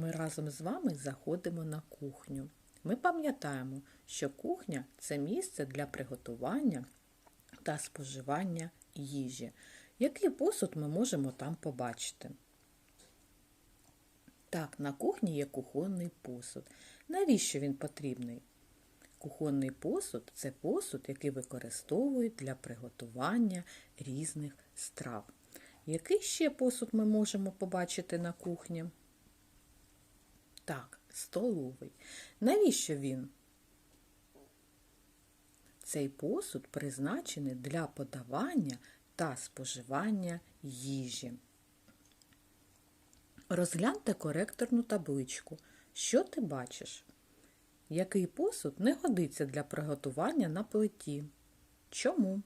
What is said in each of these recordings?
ми разом з вами заходимо на кухню. Ми пам'ятаємо, що кухня це місце для приготування та споживання їжі. Який посуд ми можемо там побачити? Так, на кухні є кухонний посуд. Навіщо він потрібний? Кухонний посуд це посуд, який використовують для приготування різних страв. Який ще посуд ми можемо побачити на кухні? Так, столовий. Навіщо він? Цей посуд призначений для подавання та споживання їжі. Розгляньте коректорну табличку. Що ти бачиш? Який посуд не годиться для приготування на плиті? Чому?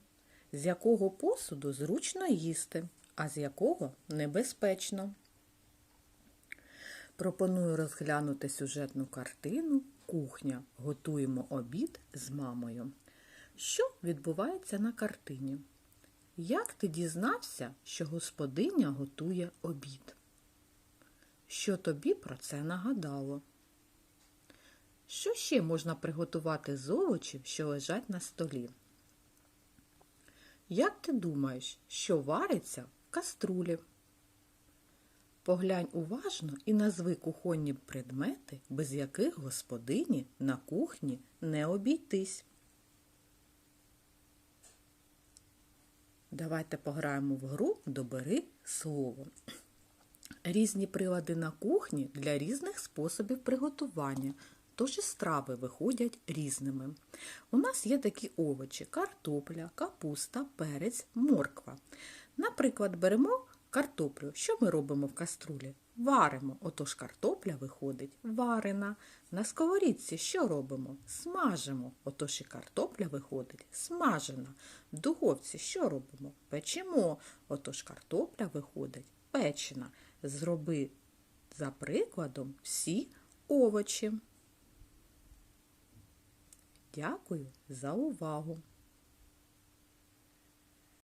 З якого посуду зручно їсти, а з якого небезпечно? Пропоную розглянути сюжетну картину Кухня. Готуємо обід з мамою. Що відбувається на картині? Як ти дізнався, що господиня готує обід? Що тобі про це нагадало? Що ще можна приготувати з овочів, що лежать на столі? Як ти думаєш, що вариться в каструлі? Поглянь уважно і назви кухонні предмети, без яких господині на кухні не обійтись. Давайте пограємо в гру Добери слово. Різні прилади на кухні для різних способів приготування, тож і страви виходять різними. У нас є такі овочі: картопля, капуста, перець, морква. Наприклад, беремо картоплю. Що ми робимо в каструлі? Варимо. Отож картопля виходить варена. На сковорідці що робимо? Смажимо. Отож і картопля виходить смажена. В духовці що робимо? Печемо. Отож картопля виходить печена. Зроби за прикладом всі овочі. Дякую за увагу!